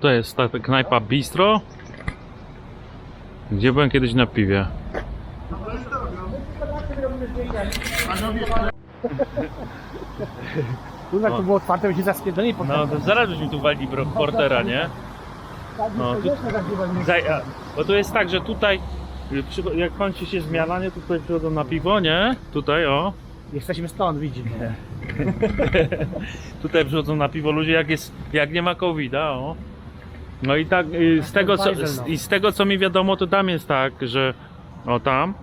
Tutaj jest ta knajpa Bistro, gdzie byłem kiedyś na piwie. Tu jak to było otwarte, byśmy zaspierdolili po No, to zaraz byśmy tu wali portera, nie? no, tu- Zaj, a, bo to jest tak, że tutaj, y, jak kończy się zmiana, nie, to tutaj przychodzą na piwo, nie? Tutaj, o. Jesteśmy stąd, widzimy. Tutaj przychodzą na piwo ludzie, jak jest, jak nie ma covid o. No i tak, y, z tego, co, z, i z tego co mi wiadomo, to tam jest tak, że, o tam,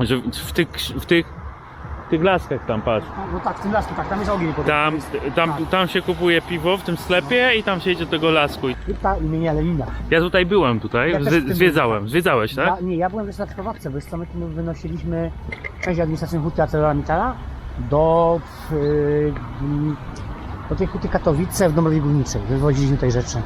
że w- tych, w tych, w tych laskach tam, patrz. No tak, w tym lasku, tak, tam jest ogień. Tam, tam, tam się kupuje piwo w tym sklepie i tam się idzie do tego lasku. I Krypta imienia Lenina. Ja tutaj byłem tutaj, Ja zwiedzałem, zwiedzałeś, tak? Ja, nie, ja byłem też na przeprowadzce, bo jest co my tu wynosiliśmy część administracyjnej huty ArcelorMittala do, do tej huty Katowice w Dąbrowie Górniczej. Wywoziliśmy tej rzeczy.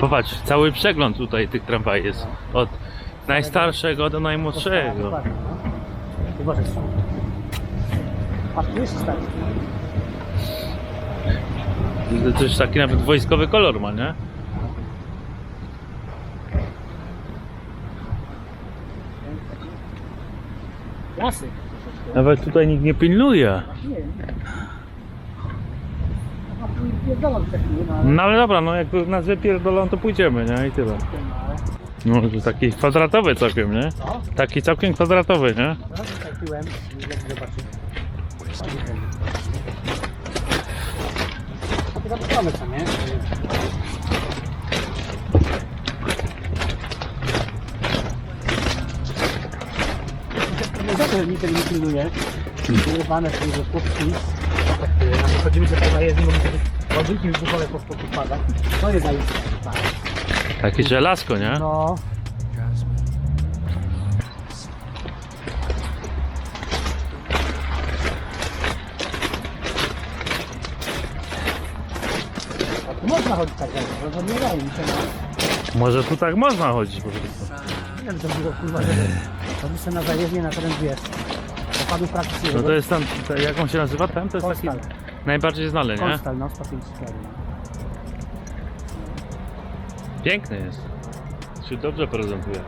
Popatrz, cały przegląd tutaj tych tramwajów jest. Od najstarszego do najmłodszego. Uważaj. Patrz, tu jest. To już taki nawet wojskowy kolor ma, nie? Jasy. Nawet tutaj nikt nie pilnuje. Nie wiem. A tu pierdolą też nie, no ale... Dobra, no jak nas wypierdolą, to pójdziemy, nie? I tyle. No to taki kwadratowy całkiem, nie? Taki całkiem kwadratowy, nie? Zapisane co, nie? Nie za to nikt nie pilnuje. Wyrywane są, że chłopki. A my chodzimy sobie po zajezdni, bo mi sobie ładunki wybuchowe po prostu pada. To jest zajęcie. Tak. Takie żelazko, nie? No. A tu można chodzić tak, jak to nie wydaje mi się. No. Może tu tak można chodzić po prostu. Nie wiem, to było kurwa, że to sobie na zajezdnie na teren wiesz. Opadł praktycznie. No to jest tam, to, jak on się nazywa ten? To jest taki. Najbardziej znany, nie? Konstal, no, 154. Piękny jest. Się dobrze prezentuje.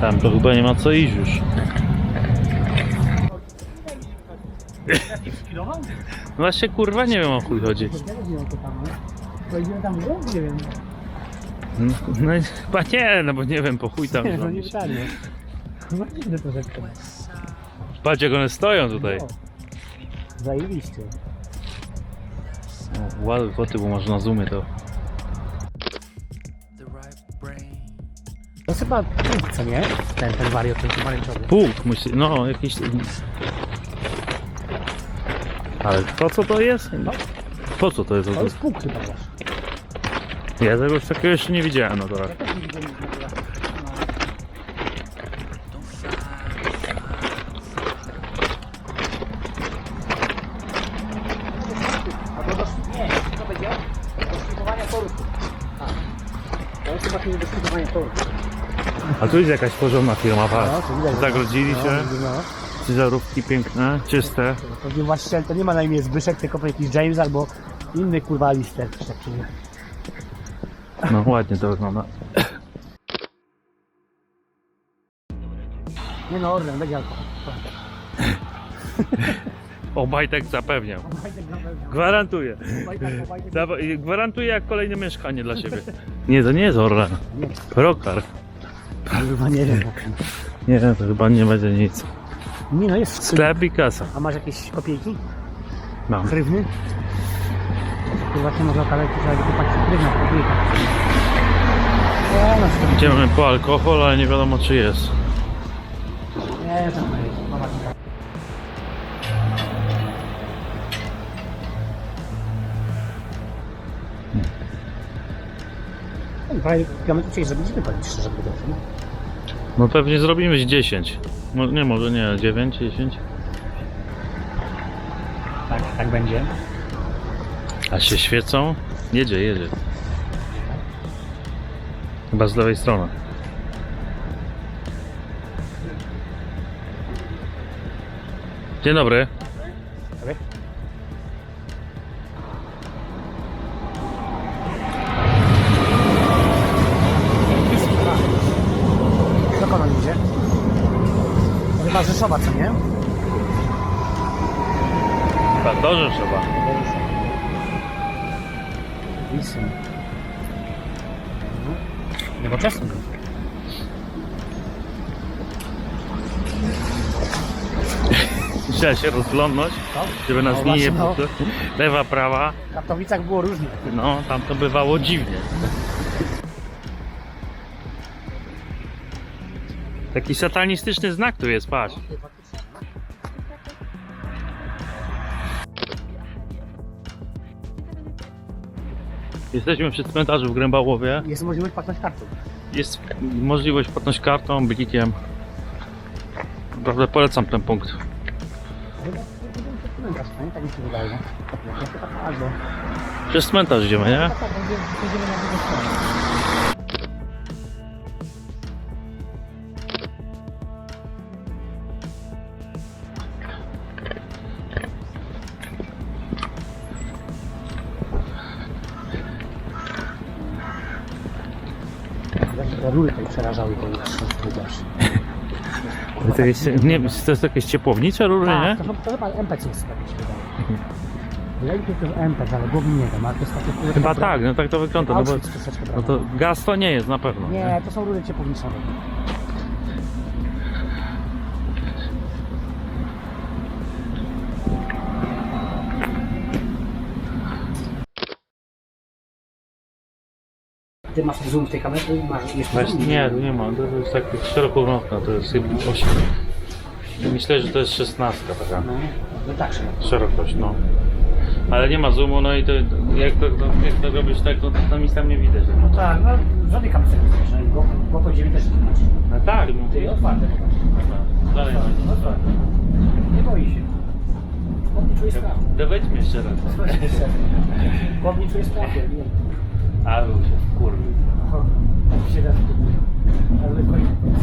Tam to chyba nie ma co iść już. No właśnie kurwa nie wiem o chuj chodzi. Ja nie wiem, co tam, no. Pojedziemy tam w? Nie wiem. No, no chyba nie, no bo nie wiem po chuj tam Nie, no nie zrobić. pytanie. No dziwne troszeczkę. Patrz jak one stoją tutaj. No. Zajebiście. O, Ładne foty, bo można zoomy to. To jest chyba punkt, co nie? Ten, ten wariot, ten pomarańczowy. Punkt, myślę, no jakiś... Ale po co to jest? No, po co to jest? To jest punkt chyba też. Ja tego już takiego jeszcze nie widziałem, no nie takiego. Don't fight. A. Nie, tu jest jakaś porządna firma, patrz. No. Zagrodzili No, się, no. ciężarówki piękne, czyste. To nie właściciel to nie ma na imię Zbyszek, tylko jakiś James albo inny kurwa lister. czy tak się mówi. No ładnie to wygląda. Nie no, Orlen, będzie alkohol. Obajtek zapewniał. Gwarantuję. Dawa- i Gwarantuję jak kolejne mieszkanie dla siebie. Nie, to nie jest Orlen. Nie. Prokar. Kurwa nie wiem. Nie, to chyba nie będzie nic. Nie no, jest w Sklep i kasa. A masz jakieś kopiejki? Mam. Hrywny? Kurwa się można kaleć, trzeba wykupować hrywna, kopiejka. Nie no, co to- Idziemy po alkohol, ale nie wiadomo czy jest. nie no jest. Parę kilometrów żeby powiedzieć szczerze mówiąc. No pewnie zrobimy z 10. Mo- nie, może nie, 9, 10. Tak, tak będzie. A się świecą? Jedzie, jedzie. Chyba z lewej strony. Dzień dobry. Dobry. Dokąd on idzie? Chyba Rzeszowa, co nie? Chyba do Rzeszowa. Wisy. Nowoczesny. Trzeba się rozglądnąć, żeby nas No nie właśnie, Lewa, prawa. W Katowicach było różnie. No, tam to bywało dziwnie. Taki satanistyczny znak tu jest, patrz. Jesteśmy przy cmentarzu w Grębałowie. Jest możliwość płatność kartą. Jest możliwość płatność kartą, blikiem. Naprawdę polecam ten punkt. Cmentarz, nie? Tak mi się wydaje. Jak to tak. Przez cmentarz idziemy, nie? Tak, tak, będzie, będziemy na drugą stronę. Rury tutaj przerażały wiesz. To jest, nie wiem, to jest jakieś ciepłownicze rury, nie? Tak, to, są- to chyba MPC jest tak się wydaje. Mi się, że to jest MPC, ale głowy nie wiem, ale to jest takie... które- Chyba tak, no tak to wygląda. No, bo, Auschwitz troszeczkę, no to gaz to nie jest na pewno. Nie, to są rury ciepłownicze. Ty masz zoom w tej kamerze? Masz jeszcze Właśnie nie, nie ma. To jest tak szerokokątna, to jest chyba 8. Myślę, że to jest 16 taka No, no tak, że- szerokość, no. Ale nie ma zoomu, no i to jak to, to, jak to robisz tak, to, to nic tam nie widać. No tak, no żadnej kamerze nie znaczy. Bo, bo powiedzieli też nie znaczy. No tak, no. Ty otwarte popatrz. Dalej, no. Otwarte. Nie boi się. Chłop nie czuje strachu. To wejdźmy jeszcze raz. Chłop nie czuje strachu. nie. A był się wkurwił. Ale koniec.